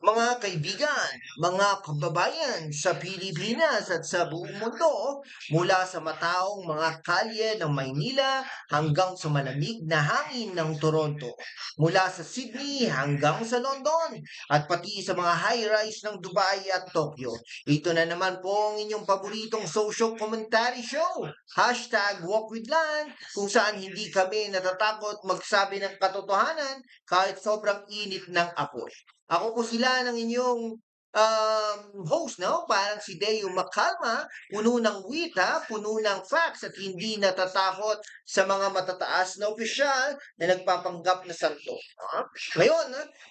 Mga kaibigan, mga kababayan sa Pilipinas at sa buong mundo, mula sa mataong mga kalye ng Maynila hanggang sa malamig na hangin ng Toronto, mula sa Sydney hanggang sa London, at pati sa mga high-rise ng Dubai at Tokyo. Ito na naman po ang inyong paboritong social commentary show, hashtag Walk with Land, kung saan hindi kami natatakot magsabi ng katotohanan kahit sobrang init ng apoy. Ako po sila ng inyong um, host, no? Parang si Deo Makalma, puno ng wita, puno ng facts at hindi natatakot sa mga matataas na opisyal na nagpapanggap na santo. Ah, Ngayon,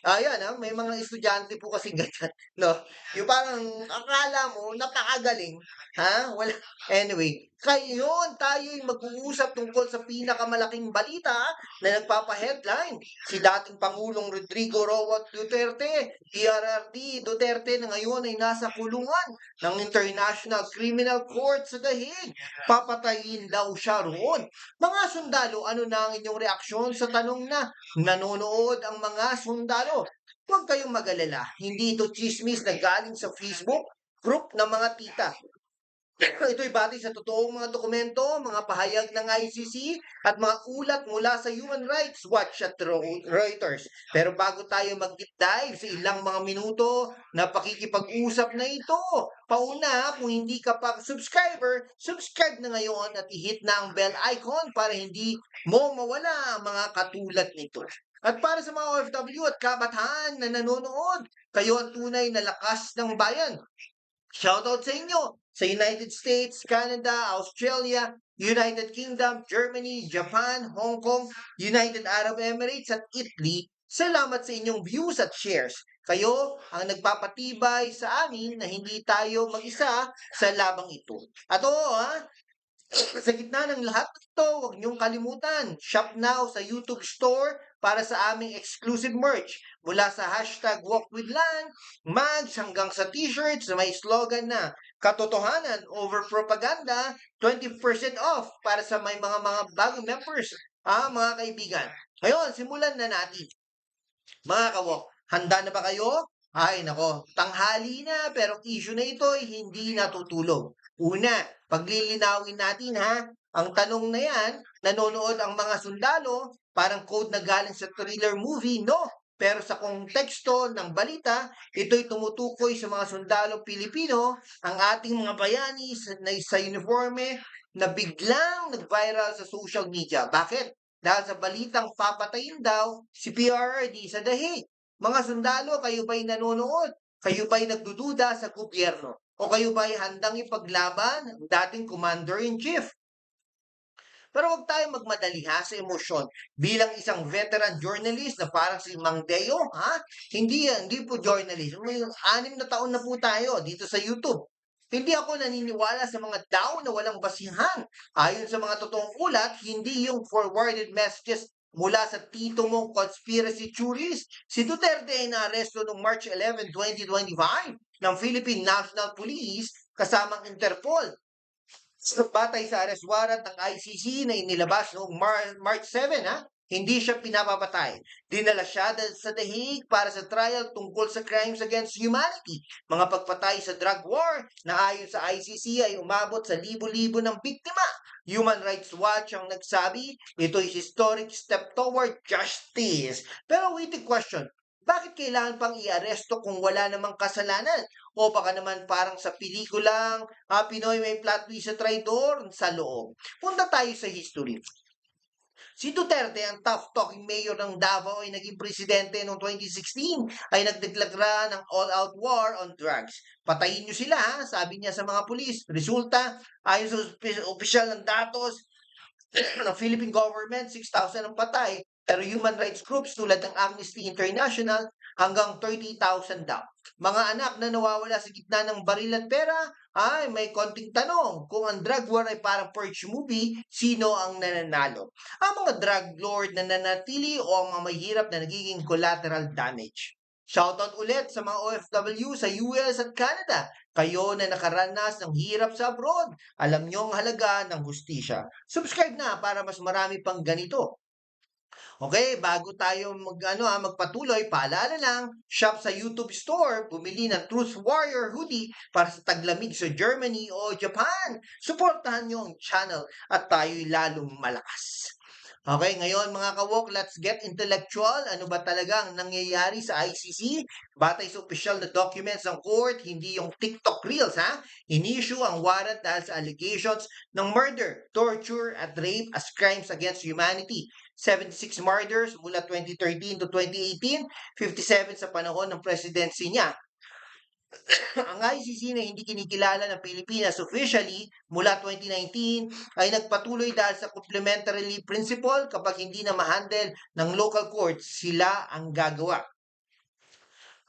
ah, ayan, ah, may mga estudyante po kasi ganyan, no? Yung parang akala mo, napakagaling, ha? Wala. Anyway, ngayon tayo'y mag-uusap tungkol sa pinakamalaking balita na nagpapa-headline. Si dating Pangulong Rodrigo Roa Duterte, PRRD Duterte na ngayon ay nasa kulungan ng International Criminal Court sa The Hague. Papatayin daw siya roon. Mga sundalo, ano na ang inyong reaksyon sa tanong na nanonood ang mga sundalo? Huwag kayong mag-alala. Hindi ito chismis na galing sa Facebook group ng mga tita. Ito'y batay sa totoong mga dokumento, mga pahayag ng ICC at mga ulat mula sa Human Rights Watch at Reuters. Pero bago tayo mag-deep dive sa ilang mga minuto na pakikipag-usap na ito, pauna kung hindi ka pa subscriber, subscribe na ngayon at i-hit na ang bell icon para hindi mo mawala ang mga katulad nito. At para sa mga OFW at kabataan na nanonood, kayo ang tunay na lakas ng bayan. Shoutout sa inyo sa United States, Canada, Australia, United Kingdom, Germany, Japan, Hong Kong, United Arab Emirates at Italy. Salamat sa inyong views at shares. Kayo ang nagpapatibay sa amin na hindi tayo mag-isa sa labang ito. At oo, ha, sa gitna ng lahat ito, huwag niyong kalimutan, shop now sa YouTube Store para sa aming exclusive merch. Mula sa hashtag Walk mags hanggang sa t-shirts na may slogan na Katotohanan over propaganda, 20% off para sa may mga mga bagong members. Ah, mga kaibigan. Ngayon, simulan na natin. Mga kawok, handa na ba kayo? Ay, nako, tanghali na pero issue na ito ay hindi natutulog. Una, paglilinawin natin ha, ang tanong na yan, nanonood ang mga sundalo, parang code na galing sa thriller movie, no? Pero sa konteksto ng balita, ito'y tumutukoy sa mga sundalo Pilipino, ang ating mga bayani na, sa uniforme na biglang nag-viral sa social media. Bakit? Dahil sa balitang papatayin daw si PRRD sa Dahig. Mga sundalo, kayo ba'y nanonood? Kayo ba'y nagdududa sa gobyerno? O kayo ba'y handang ipaglaban ang dating Commander-in-Chief? Pero huwag tayong magmadali ha sa emosyon. Bilang isang veteran journalist na parang si Mang Deo, ha? Hindi yan, hindi po journalist. May anim na taon na po tayo dito sa YouTube. Hindi ako naniniwala sa mga daw na walang basihan. Ayon sa mga totoong ulat, hindi yung forwarded messages mula sa tito mong conspiracy theories. Si Duterte ay naaresto noong March 11, 2025 ng Philippine National Police kasamang Interpol. So, batay sa arrest warrant ng ICC na inilabas noong Mar- March 7, ha? hindi siya pinapapatay. Dinala siya sa The Hague para sa trial tungkol sa crimes against humanity, mga pagpatay sa drug war na ayon sa ICC ay umabot sa libo-libo ng biktima. Human Rights Watch ang nagsabi, ito is historic step toward justice. Pero waiting question, bakit kailangan pang i-aresto kung wala namang kasalanan? O baka naman parang sa pelikulang ah, Pinoy may plot twist sa traidor sa loob. Punta tayo sa history. Si Duterte, ang tough-talking mayor ng Davao ay naging presidente noong 2016 ay nagdeklara ng all-out war on drugs. Patayin niyo sila, ha? sabi niya sa mga pulis. Resulta, ayon sa opi- opisyal ng datos ng Philippine government, 6,000 ang patay. Pero human rights groups tulad ng Amnesty International hanggang 30,000 daw. Mga anak na nawawala sa gitna ng baril at pera, ay may konting tanong. Kung ang drug war ay parang purge movie, sino ang nananalo? Ang mga drug lord na nanatili o ang mga mahirap na nagiging collateral damage? Shoutout ulit sa mga OFW sa US at Canada. Kayo na nakaranas ng hirap sa abroad. Alam nyo ang halaga ng hustisya. Subscribe na para mas marami pang ganito. Okay, bago tayo mag, ano, ah, magpatuloy, paalala lang, shop sa YouTube Store, bumili ng Truth Warrior hoodie para sa taglamig sa Germany o Japan. Suportahan nyo ang channel at tayo'y lalong malakas. Okay, ngayon mga kawok, let's get intellectual. Ano ba talaga ang nangyayari sa ICC? Batay sa opisyal na documents ng court, hindi yung TikTok Reels, ha? Inissue ang warrant dahil sa allegations ng murder, torture, at rape as crimes against humanity. 76 murders mula 2013 to 2018, 57 sa panahon ng presidency niya. ang ICC na hindi kinikilala ng Pilipinas officially mula 2019 ay nagpatuloy dahil sa complementarily principle kapag hindi na ma-handle ng local courts, sila ang gagawa.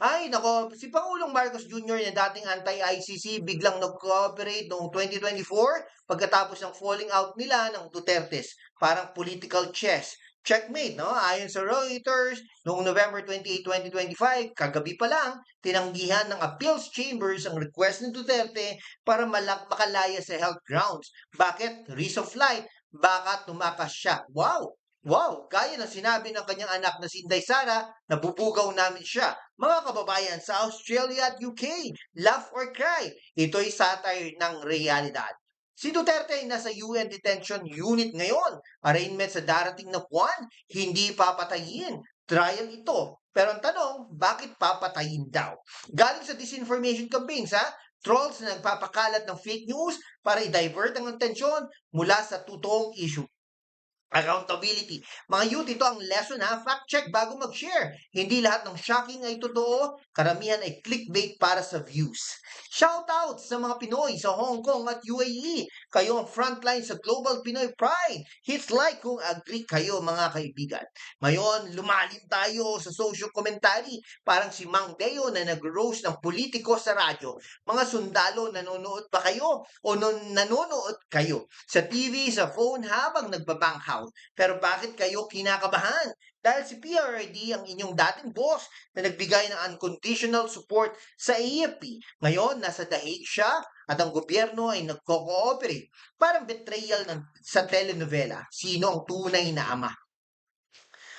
Ay, nako, si Pangulong Marcos Jr. na dating anti-ICC biglang nag-cooperate noong 2024 pagkatapos ng falling out nila ng Dutertes. Parang political chess. Checkmate, no? Ayon sa Reuters, noong November 28, 2025, kagabi pa lang, tinanggihan ng appeals chambers ang request ng Duterte para malak makalaya sa health grounds. Bakit? Risk of flight. Baka tumakas siya. Wow! Wow, gaya ng sinabi ng kanyang anak na si Inday Sara, nabubugaw namin siya. Mga kababayan sa Australia at UK, laugh or cry, ito'y satire ng realidad. Si Duterte ay nasa UN detention unit ngayon. Arraignment sa darating na buwan, hindi papatayin. Trial ito. Pero ang tanong, bakit papatayin daw? Galing sa disinformation campaigns, ha? Trolls na nagpapakalat ng fake news para i-divert ang atensyon mula sa totoong issue. Accountability. Mga youth, ito ang lesson ha. Fact check bago mag-share. Hindi lahat ng shocking ay totoo. Karamihan ay clickbait para sa views. Shout out sa mga Pinoy sa Hong Kong at UAE. Kayo ang frontline sa Global Pinoy Pride. Hits like kung agree kayo mga kaibigan. Ngayon, lumalim tayo sa social commentary. Parang si Mang Deo na nag-roast ng politiko sa radyo. Mga sundalo, nanonood ba kayo? O non nanonood kayo? Sa TV, sa phone habang nagbabanghaw pero bakit kayo kinakabahan? Dahil si PRD ang inyong dating boss na nagbigay ng unconditional support sa AFP. Ngayon, nasa dahig siya at ang gobyerno ay nagko-cooperate. Parang betrayal ng, sa telenovela. Sino ang tunay na ama?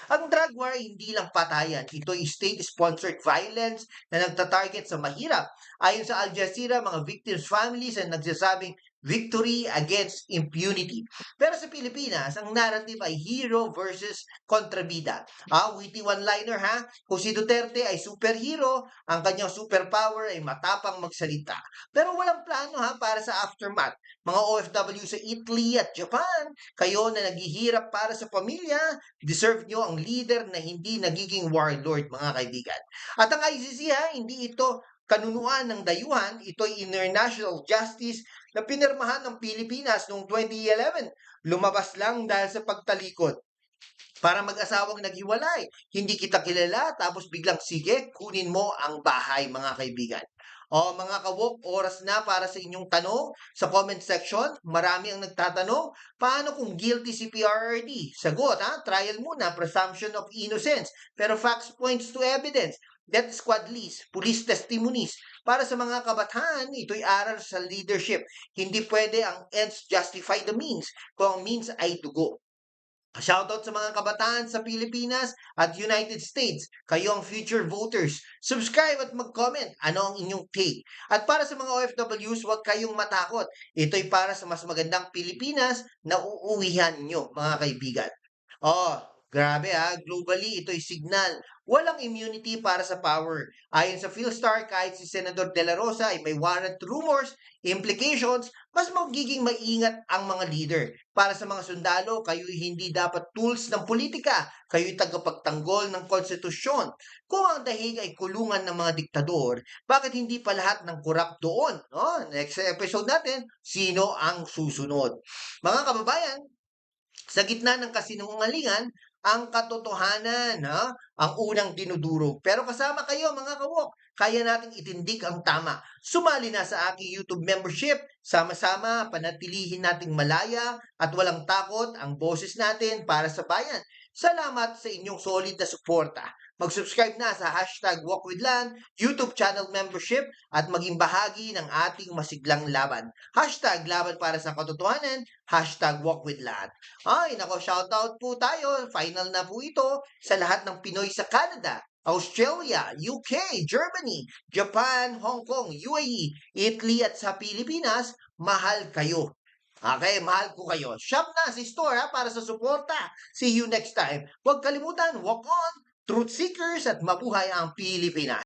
Ang drug war hindi lang patayan, ito ay state-sponsored violence na nagtatarget sa mahirap. Ayon sa Al Jazeera, mga victims' families ay nagsasabing victory against impunity. Pero sa Pilipinas, ang narrative ay hero versus kontrabida. Ah, witty one-liner ha? Kung si Duterte ay superhero, ang kanyang superpower ay matapang magsalita. Pero walang plano ha para sa aftermath. Mga OFW sa Italy at Japan, kayo na naghihirap para sa pamilya, deserve nyo ang leader na hindi nagiging warlord, mga kaibigan. At ang ICC ha, hindi ito kanunuan ng dayuhan, ito'y international justice na pinirmahan ng Pilipinas noong 2011. Lumabas lang dahil sa pagtalikod. Para mag-asawang naghiwalay, hindi kita kilala, tapos biglang sige, kunin mo ang bahay, mga kaibigan. O mga kawok, oras na para sa inyong tanong sa comment section. Marami ang nagtatanong, paano kung guilty si PRRD? Sagot, ha? Trial muna, presumption of innocence. Pero facts points to evidence death squad list, police testimonies. Para sa mga kabataan, ito'y aral sa leadership. Hindi pwede ang ends justify the means kung ang means ay dugo. Shoutout sa mga kabataan sa Pilipinas at United States. Kayo ang future voters. Subscribe at mag-comment ano ang inyong take. At para sa mga OFWs, huwag kayong matakot. Ito'y para sa mas magandang Pilipinas na uuwihan nyo, mga kaibigan. Oh, grabe ha. Globally, ito'y signal walang immunity para sa power. Ayon sa Philstar, kahit si Senador De La Rosa ay may warrant rumors, implications, mas magiging maingat ang mga leader. Para sa mga sundalo, kayo hindi dapat tools ng politika. Kayo'y tagapagtanggol ng konstitusyon. Kung ang dahig ay kulungan ng mga diktador, bakit hindi pa lahat ng korap doon? No? Next episode natin, sino ang susunod? Mga kababayan, sa gitna ng kasinungalingan, ang katotohanan, ha? ang unang dinudurog. Pero kasama kayo mga kawok, kaya nating itindig ang tama. Sumali na sa aking YouTube membership. Sama-sama, panatilihin nating malaya at walang takot ang boses natin para sa bayan. Salamat sa inyong solid na suporta. Mag-subscribe na sa hashtag WalkWithLan, YouTube channel membership at maging bahagi ng ating masiglang laban. Hashtag laban para sa katotohanan, hashtag WalkWithLan. Ay, nako, shoutout po tayo. Final na po ito sa lahat ng Pinoy sa Canada, Australia, UK, Germany, Japan, Hong Kong, UAE, Italy at sa Pilipinas, mahal kayo. Okay, mahal ko kayo. Shop na si store ha, para sa suporta. See you next time. Huwag kalimutan, walk on, truth seekers at mabuhay ang Pilipinas.